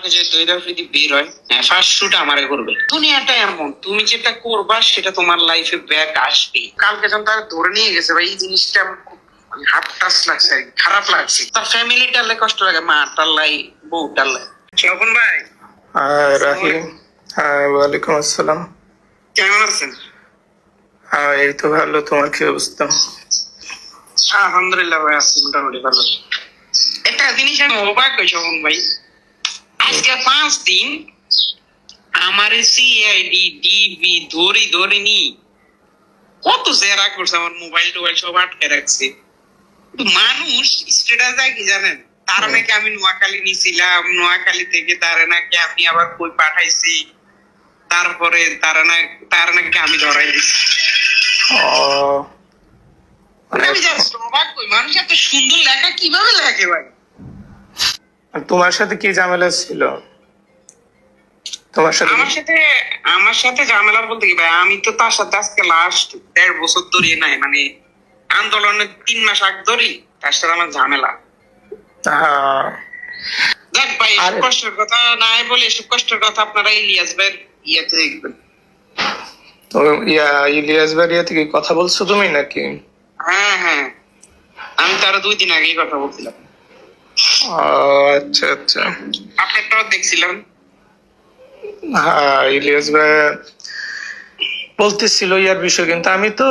কালকে যে যদি বের হয় হ্যাঁ ফার্স্ট শুট আমারে করবে। দুনিয়াটা এমন তুমি যেটা করবা সেটা তোমার লাইফে ব্যাক আসবে কালকে যখন তার ধরে নিয়ে গেছে ভাই এই জিনিসটা আমার খুব মানে হাত টাচ লাগছে খারাপ লাগছে। তার কষ্ট লাগে মা টাল্লাই বউ টাল্লাই স্বপন ভাই। হ্যাঁ রাহিম। হ্যাঁ ওয়ালাইকুম আসসালাম। কেমন আছেন? হ্যাঁ এই তো ভালো তোমার কি অবস্থা? আলহামদুলিল্লাহ ভাই আছি মোটামুটি ভালো। একটা জিনিস আমি অবাক হই শোভন ভাই। আজকে পাঁচ দিন আমার সিআইডি ডিবি ধরি ধরে নি। কত জেরা করছে আমার মোবাইল টোবাইল সব আটকে রাখছে। মানুষ স্টেটাস যায় কি জানেন? তার নাকি আমি নোয়াখালী নিছিলাম নোয়াখালী থেকে তারা নাকি আমি আবার কই পাঠাইছি। তারপরে তারা না তারা নাকি আমি ধরাই দিছি। মানে আমি জাস্ট অবাক হই মানুষ এত সুন্দর লেখা কীভাবে লেখে ভাই? তোমার সাথে কি ঝামেলা ছিল? তোমার সাথে আমার সাথে আমার সাথে ঝামেলা বলতে কি ভাই আমি তো তার সাথে আজকে লাস্ট দেড় বছর ধরে নাই মানে আন্দোলনের তিন মাস আগ ধরে তার সাথে আমার ঝামেলা। দেখ ভাই এসব কষ্টের কথা নাই বলে এসব কষ্টের কথা আপনারা ইলিয়াস ভাইয়ের ইয়েতে দেখবেন। তো ইয়া ইলিয়াস বাড়িয়া থেকে কথা বলছো তুমি নাকি? হ্যাঁ হ্যাঁ। আমি তো আরও দুই দিন আগেই কথা বলছিলাম। আচ্ছা আচ্ছা। আপনারটাও দেখছিলাম হ্যাঁ ইলিয়াস ভাই বলতেছিল ইয়ার বিষয় কিন্তু আমি তো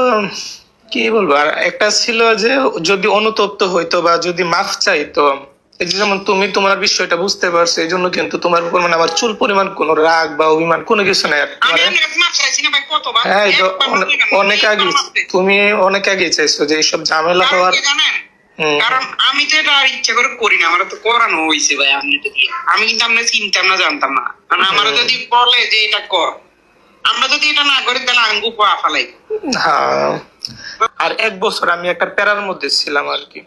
কি বলব আর একটা ছিল যে যদি অনুতপ্ত হইতো বা যদি মাফ চাইতো এই যেমন তুমি তোমার বিষয়টা বুঝতে পারছ এই জন্য কিন্তু তোমার উপর মানে আমার চুল পরিমাণ কোনো রাগ বা অভিমান কোনো কিছু নাই আর মানে হ্যাঁ অনেক আগে। তুমি অনেক আগে চাইছো যে এইসব ঝামেলা হওয়ার কারণ আমি তো এটা ইচ্ছা করে করি না আমার তো করানো হয়েছে ভাই আপনি এটা দিয়ে। আমি কিন্তু আপনার চিনতাম না জানতাম না। কারণ আমার যদি বলে যে এটা কর আমরা যদি এটা না করি তাহলে আঙ্গু পা ফালাই। হ্যাঁ। আর এক বছর আমি একটা প্যারার মধ্যে ছিলাম আর কি।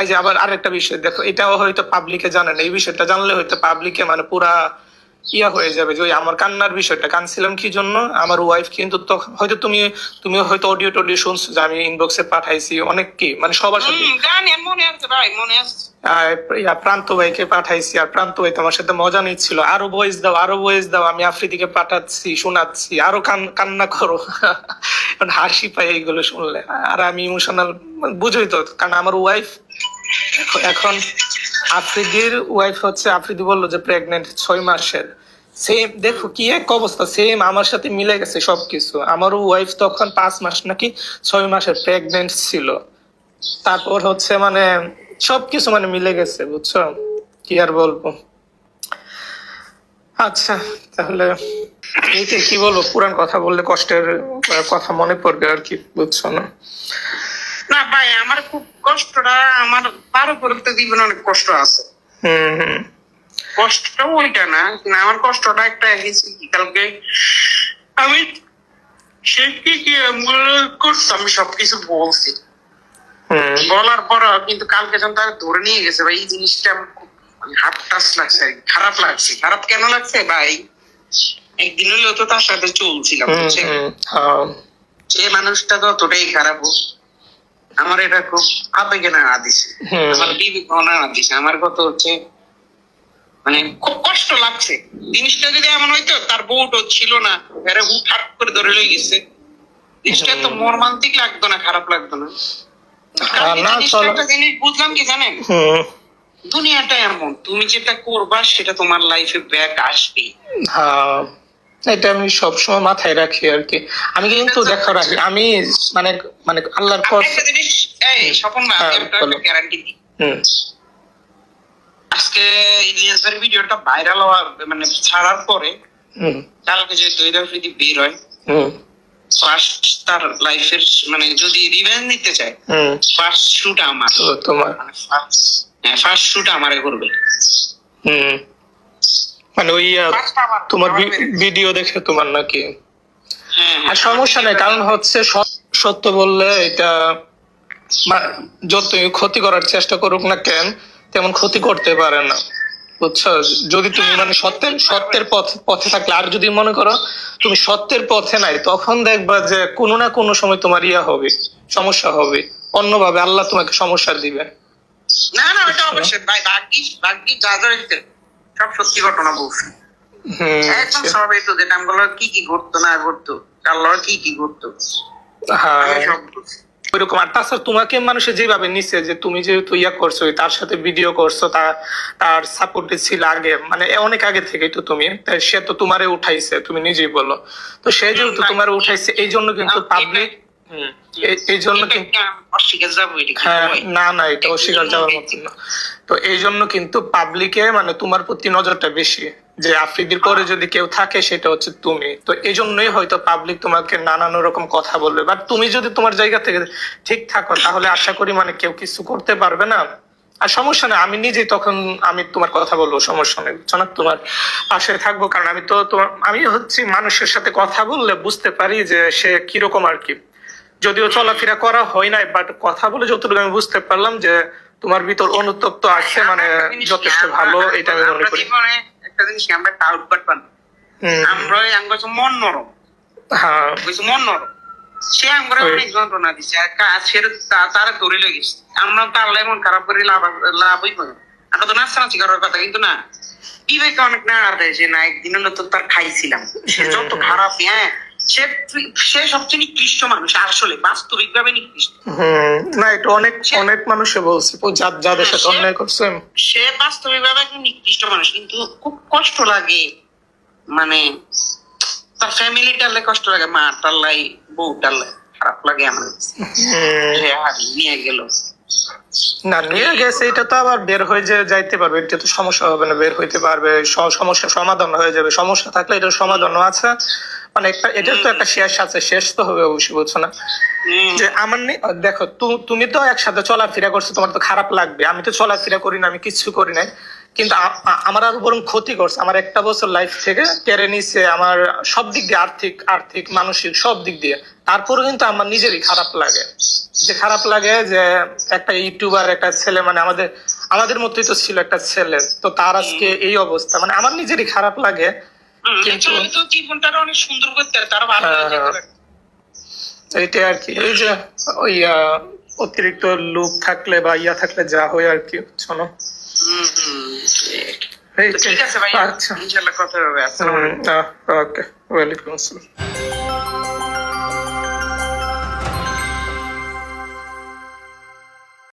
এই যে আবার আরেকটা বিষয় দেখো এটাও হয়তো পাবলিকে জানে না এই বিষয়টা জানলে হয়তো পাবলিকে মানে পুরা ইয়া হয়ে যাবে যে ওই আমার কান্নার বিষয়টা। কানছিলাম কি জন্য? আমার ওয়াইফ কিন্তু তখন হয়তো তুমি তুমি হয়তো অডিও টডিও শুনছো যে আমি ইনবক্সে পাঠাইছি অনেক কি মানে সবার সাথে। প্রান্ত ভাইকে পাঠাইছি আর প্রান্ত ভাই তোমার সাথে মজা নিচ্ছিল। আরও বয়েস দাও আরও বয়েস দাও আমি আফ্রিদিকে পাঠাচ্ছি শোনাচ্ছি আরও কান- কান্না করো। হাসি পাই এইগুলো শুনলে। আর আমি ইমোশনাল বুঝোই তো কারণ আমার ওয়াইফ এখন আফ্রিদির ওয়াইফ হচ্ছে, আফ্রিদি বলল যে প্রেগনেন্ট ছয় মাসের। সেম দেখো কি এক অবস্থা সেম আমার সাথে মিলে গেছে সবকিছু। আমারও ওয়াইফ তখন পাঁচ মাস নাকি ছয় মাসের প্রেগনেন্ট ছিল। তারপর হচ্ছে মানে সবকিছু মানে মিলে গেছে, বুঝছ? কি আর বলব? আচ্ছা তাহলে এই কি বলব? পুরান কথা বললে কষ্টের কথা মনে পড়বে আর কি, বুঝছ না? না ভাই আমার খুব কষ্টটা আমার উপরে তো জীবনে অনেক কষ্ট আছে। কষ্টটা ওইটা না আমার কষ্টটা একটা কালকে আমি সে কি কি মনে আমি সবকিছু বলছি। বলার পর কিন্তু কালকে যখন তারা ধরে নিয়ে গেছে ভাই এই জিনিসটা আমার খুব মানে হাত টাচ লাগছে খারাপ লাগছে। খারাপ কেন লাগছে ভাই? একদিন হলেও তো তার সাথে চলছিলাম হ্যাঁ। যে মানুষটা যতটাই খারাপ হোক। আমার এটা খুব আবেগে না দিছে। আমার বিবেক না দিছে। আমার কত হচ্ছে মানে খুব কষ্ট লাগছে। জিনিসটা যদি এমন হইতো তার বউটো ছিল না। এরা হুটহাট করে ধরে লই গেছে। জিনিসটা তো মর্মান্তিক লাগতো না খারাপ লাগতো না। হ্যাঁ। একটা জিনিস বুঝলাম কি জানেন? দুনিয়াটা এমন। তুমি যেটা করবা সেটা তোমার লাইফে ব্যাক আসবে এটা আমি সবসময় মাথায় রাখি আর কি আমি কিন্তু দেখো রাখি আমি মানে মানে আল্লাহর পর জিনিস এই স্বপন না হ্যাঁ, একটা গ্যারান্টি দিই। আজকে ইলিয়াসের ভিডিওটা ভাইরাল হওয়ার মানে ছাড়ার পরে হম। কালকে যে দইটা যদি বের হয় হম। ফার্স্ট তার লাইফের মানে যদি রিভেঞ্জ নিতে চায় হম। ফার্স্ট শুট আমার। তোমার মানে ফার্স্ট হ্যাঁ ফার্স্ট শুট আমারে করবে। হম। মানে ওই তোমার। ভিডিও দেখে তোমার নাকি? হ্যাঁ হ্যাঁ। আর সমস্যা নেই কারণ হচ্ছে সত্য বললে এটা যতই ক্ষতি করার চেষ্টা করুক না কেন তেমন ক্ষতি করতে পারে না। বুঝছ? যদি তুমি মানে সত্যের সত্যের পথ পথে থাকলে আর যদি মনে করো তুমি সত্যের পথে নাই তখন দেখবা যে কোনো না কোনো সময় তোমার ইয়া হবে সমস্যা হবে। অন্যভাবে আল্লাহ তোমাকে সমস্যা দিবে। না না ওটা অবশ্যই। ভাই ভাগ্যিস ভাগ্যিস যা যা সব সত্যি ঘটনা বলছি। একদম স্বাভাবিক তো যে নামগুলো কি কি ঘটতো না ঘটতো কি কি ঘটতো। হ্যাঁ। ওইরকম। আর তাছাড়া তোমাকে মানুষে যেভাবে নিছে যে তুমি যেহেতু ইয়া করছ তার সাথে ভিডিও করছ তার তার সাপোর্টে ছিল আগে মানে অনেক আগে থেকেই তো তুমি তাই সে তো তোমারে উঠাইছে তুমি নিজেই বলো। তো সে যেহেতু তোমারে উঠাইছে এই জন্য কিন্তু পাবলিক এই জন্য কিন্তু অস্বীকার যাব হ্যাঁ না না এটা অস্বীকার যাওয়ার মতো না। তো এই জন্য কিন্তু পাবলিকে মানে তোমার প্রতি নজরটা বেশি যে আফ্রিদির পরে যদি কেউ থাকে সেটা হচ্ছে তুমি। তো এই জন্যই হয়তো পাবলিক তোমাকে নানান রকম কথা বলবে। বাট তুমি যদি তোমার জায়গা থেকে ঠিক থাকো, তাহলে আশা করি মানে কেউ কিছু করতে পারবে না। আর সমস্যা নেই, আমি নিজেই তখন আমি তোমার কথা বলব, সমস্যা নেই। বুঝছ না? তোমার পাশে থাকব, কারণ আমি তো তোমার, আমি হচ্ছে মানুষের সাথে কথা বললে বুঝতে পারি যে সে কীরকম আর কি। যদিও চলাফেরা করা হয় নাই বাট কথা বলে যতটুকু আমি বুঝতে পারলাম যে তোমার ভিতর অনুতপ্ত আছে মানে যথেষ্ট ভালো এটা আমি মনে করি। একটা জিনিস কি, আমরা টাউট পারতাম হুম, আমরা আমরা মন নরম। হ্যাঁ। মন নরম। সে আমরা। অনেক যন্ত্রণা দিচ্ছে আর কাজ তারা ধরে লেগেছে আমরা তো আল্লাহ মন খারাপ করে লাভ লাভই আমরা তো নাচানাচি করার কথা কিন্তু না। বিবেকে অনেক নাড়া দেয় যে না একদিন হলো তো তার খাইছিলাম। সে যত। খারাপ হ্যাঁ সে সে সবচেয়ে নিকৃষ্ট মানুষ আসলে বাস্তবিক ভাবে নিকৃষ্ট না এটা অনেক অনেক মানুষে বলছে যাদের সাথে সে- অন্যায় করছে। সে বাস্তবিক ভাবে একজন নিকৃষ্ট মানুষ কিন্তু খুব কষ্ট লাগে। মানে তার ফ্যামিলি টালে কষ্ট লাগে মা টাল্লাই বউ টাল্লাই খারাপ লাগে আমার নিয়ে গেল। না নিয়ে গেছে এটা তো আবার বের হয়ে যে যাইতে পারবে এটা তো সমস্যা হবে না বের হইতে পারবে সমস্যা সমাধান হয়ে যাবে সমস্যা থাকলে এটার সমাধানও আছে। মানে একটা এটার তো একটা শেষ আছে শেষ তো হবে অবশ্যই বুঝছ না? যে আমার দেখো তুমি তো একসাথে চলাফেরা করছ তোমার তো খারাপ লাগবে আমি তো চলাফেরা করি না আমি কিছু করি নাই। কিন্তু আমার আরও বরং ক্ষতি করছে। আমার একটা বছর লাইফ থেকে কেড়ে নিছে আমার সব দিক দিয়ে আর্থিক আর্থিক মানসিক সব দিক দিয়ে। তারপরে কিন্তু আমার নিজেরই খারাপ লাগে। যে খারাপ লাগে যে একটা ইউটিউবার একটা ছেলে মানে আমাদের আমাদের মতোই তো ছিল একটা ছেলে। তো তার আজকে এই অবস্থা। মানে আমার নিজেরই খারাপ লাগে। কিন্তু- জীবনটা অনেক সুন্দর করতে তারা ভালো হ্যাঁ, হয়ে। আর কি। এই যে ওই অতিরিক্ত লোক থাকলে বা ইয়া থাকলে যা হয় আর কি শোনো। ঠিক। এই তো ঠিক আছে ভাই আচ্ছা ইনশাল্লাহ কথা হবে আসসালামু আলাইকুম। ওকে ওয়ালাইকুম আসসালাম